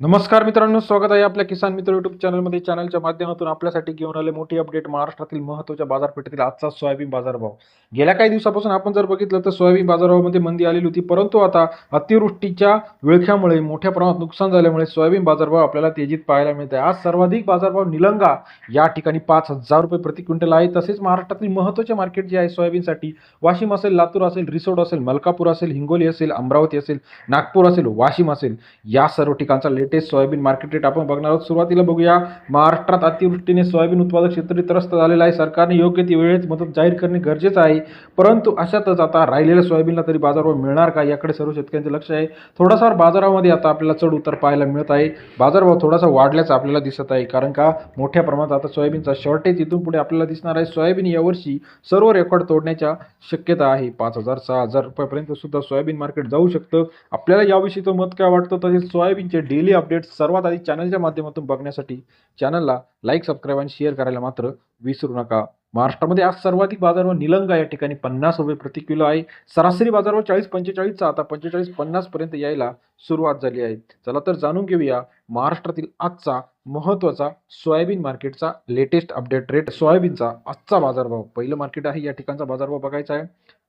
नमस्कार मित्रांनो स्वागत आहे आपल्या किसान मित्र युट्यूब चॅनलमध्ये चॅनलच्या माध्यमातून आपल्यासाठी घेऊन आले मोठी अपडेट महाराष्ट्रातील महत्त्वाच्या बाजारपेठेतील आजचा सोयाबीन बाजारभाव. गेल्या काही दिवसापासून आपण जर बघितलं तर सोयाबीन बाजारभावामध्ये मंदी आलेली होती परंतु आता अतिवृष्टीच्या विळख्यामुळे मोठ्या प्रमाणात नुकसान झाल्यामुळे सोयाबीन बाजारभाव आपल्याला तेजीत पाहायला मिळत आहे. आज सर्वाधिक बाजारभाव निलंगा. या ठिकाणी पाच हजार रुपये प्रति क्विंटल आहे. तसेच महाराष्ट्रातील महत्त्वाचे मार्केट जे आहे सोयाबीनसाठी वाशिम असेल लातूर असेल रिसोड असेल मलकापूर असेल हिंगोली असेल अमरावती असेल नागपूर असेल वाशिम असेल या सर्व ठिकाणचा लेटेस्ट सोयाबीन मार्केट रेट आपण बघणार आहोत. सुरुवातीला बघूया महाराष्ट्रात अतिवृष्टीने सोयाबीन उत्पादक क्षेत्र त्रस्त झालेलं आहे. सरकारने योग्य ती वेळेत मदत जाहीर करणे गरजेचं आहे. परंतु अशातच आता राहिलेल्या सोयाबीनला तरी बाजारभाव मिळणार का? याकडे सर्व शेतकऱ्यांचे लक्ष आहे. थोडासा बाजारामध्ये आता आपल्याला चढ उतार पाहायला मिळत आहे. बाजारभाव थोडासा वाढल्याचं आपल्याला दिसत आहे. कारण का? मोठ्या प्रमाणात आता सोयाबीनचा शॉर्टेज इथून पुढे आपल्याला दिसणार आहे. सोयाबीन यावर्षी सर्व रेकॉर्ड तोडण्याच्या शक्यता आहे. पाच हजार सहा हजार रुपयापर्यंत सुद्धा सोयाबीन मार्केट जाऊ शकतं. आपल्याला याविषयीचं मत काय वाटतं? तसेच सोयाबीनचे डेली अपडेट्स सर्वात आधी चॅनलच्या माध्यमातून बघण्यासाठी चॅनलला लाईक सबस्क्राईब आणि शेअर करायला मात्र विसरू नका. महाराष्ट्रामध्ये आज सर्वाधिक बाजारवर निलंगा या ठिकाणी पन्नास रुपये प्रति किलो आहे. सरासरी बाजारवर चाळीस पंचेचाळीसचा आता पंचेचाळीस पन्नासपर्यंत यायला सुरुवात झाली आहे. चला तर जाणून घेऊया महाराष्ट्रातील आजचा महत्त्वाचा सोयाबीन मार्केटचा लेटेस्ट अपडेट रेट सोयाबीनचा आजचा बाजारभाव पहिलं मार्केट आहे या ठिकाणचा बाजारभाव बघायचा आहे.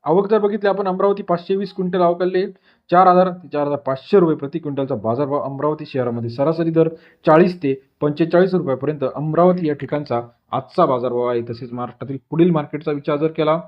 आवक जर बघितली आपण अमरावती पाचशे वीस क्विंटल अवकालले चार हजार ते चार हजार पाचशे रुपये प्रति क्विंटलचा बाजारभाव अमरावती शहरामध्ये सरासरी दर चाळीस ते पंचेचाळीस रुपयापर्यंत अमरावती या ठिकाणचा आजचा बाजारभाव आहे. तसेच महाराष्ट्रातील पुढील मार्केटचा विचार जर केला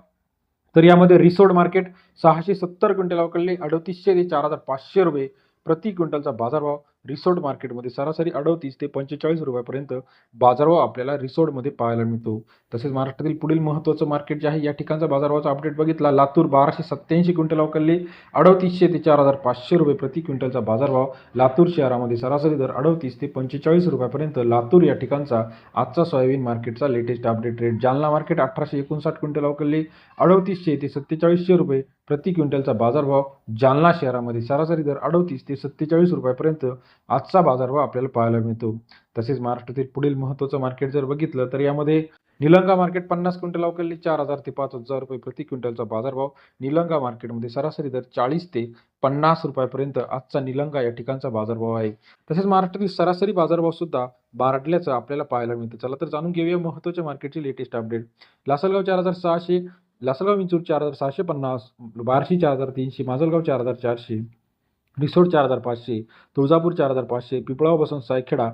तर यामध्ये रिसोड मार्केट सहाशे सत्तर क्विंटल आवकडले अडतीसशे ते चार हजार पाचशे रुपये प्रति क्विंटलचा बाजारभाव रिसोर्ट मार्केटमध्ये सरासरी अडतीस ते पंचेचाळीस रुपयापर्यंत बाजारभाव आपल्याला रिसोर्टमध्ये पाहायला मिळतो. तसेच महाराष्ट्रातील पुढील महत्त्वाचं मार्केट जे आहे या ठिकाणचा बाजारभावाचा अपडेट बघितला. लातूर बाराशे सत्त्याऐंशी क्विंटल अवकलले अडतीसशे ते चार हजार पाचशे रुपये प्रति क्विंटलचा बाजारभाव. लातूर शहरामध्ये सरासरी दर अडतीस ते पंचेचाळीस रुपयापर्यंत लातूर या ठिकाणचा आजचा सोयाबीन मार्केटचा latest update rate Jalna market अठराशे एकोणसाठ क्विंटल अवकलले अडतीसशे ते सत्तेचाळीसशे रुपये प्रति क्विंटलचा बाजारभाव जालना शहरामध्ये सरासरी दर अडतीस ते सत्तेचाळीस रुपयापर्यंत आजचा बाजारभाव आपल्याला पाहायला मिळतो. तसेच महाराष्ट्रातील पुढील महत्त्वाचं मार्केट जर बघितलं तर यामध्ये निलंगा मार्केट पन्नास क्विंटल अवकालली चार हजार ते पाच हजार रुपये प्रति क्विंटलचा बाजारभाव. निलंगा मार्केटमध्ये सरासरी दर चाळीस ते पन्नास रुपयापर्यंत आजचा निलंगा या ठिकाणचा बाजारभाव आहे. तसेच महाराष्ट्रातील सरासरी बाजारभाव सुद्धा बारडल्याचं आपल्याला पाहायला मिळतं. चला तर जाणून घेऊया महत्त्वाच्या मार्केटची लेटेस्ट अपडेट लासलगाव चार हजार सहाशे लासलगाव विंचूर चार हजार सहाशे पन्नास बार्शी चार हजार तीनशे माजलगाव चार हजार चारशे रिसोड चार हजार पाचशे तुळजापूर चार हजार पाचशे पिपळाव बसून सायखेडा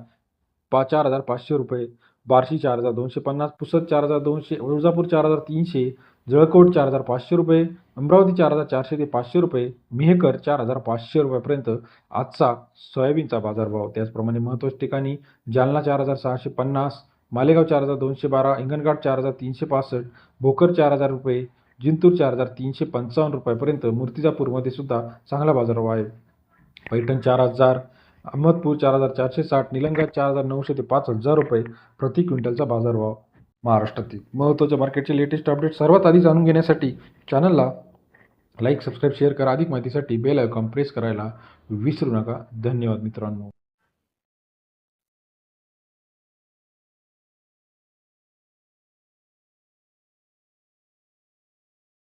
पा चार हजार पाचशे रुपये बार्शी चार हजार दोनशे पन्नास पुसद चार हजार दोनशे तुळजापूर चार हजार तीनशे जळकोट चार हजार पाचशे रुपये अमरावती चार हजार चारशे ते पाचशे रुपये मेहकर चार हजार पाचशे रुपयापर्यंत आजचा सोयाबीनचा बाजारभाव त्याचप्रमाणे महत्त्वाच्या ठिकाणी जालना चार हजार सहाशे पन्नास मालेगाव चार हजार दोनशे बारा हिंगणघाट चार हजार तीनशे पासष्ट भोकर चार हजार रुपये जिंतूर चार हजार तीनशे पंचावन्न रुपयापर्यंत मूर्तिजापूरमध्ये सुद्धा चांगला बाजारभाव आहे. पैठण चार हजार अहमदपूर चार हजार चारशे साठ निलंगा चार हजार नऊशे ते पाच हजार रुपये प्रति क्विंटलचा बाजारभाव महाराष्ट्रातील. महत्त्वाच्या मार्केटचे लेटेस्ट अपडेट सर्वात आधी जाणून घेण्यासाठी चॅनलला लाईक सबस्क्राईब शेअर करा. अधिक माहितीसाठी बेल आयकॉन प्रेस करायला विसरू नका. धन्यवाद मित्रांनो.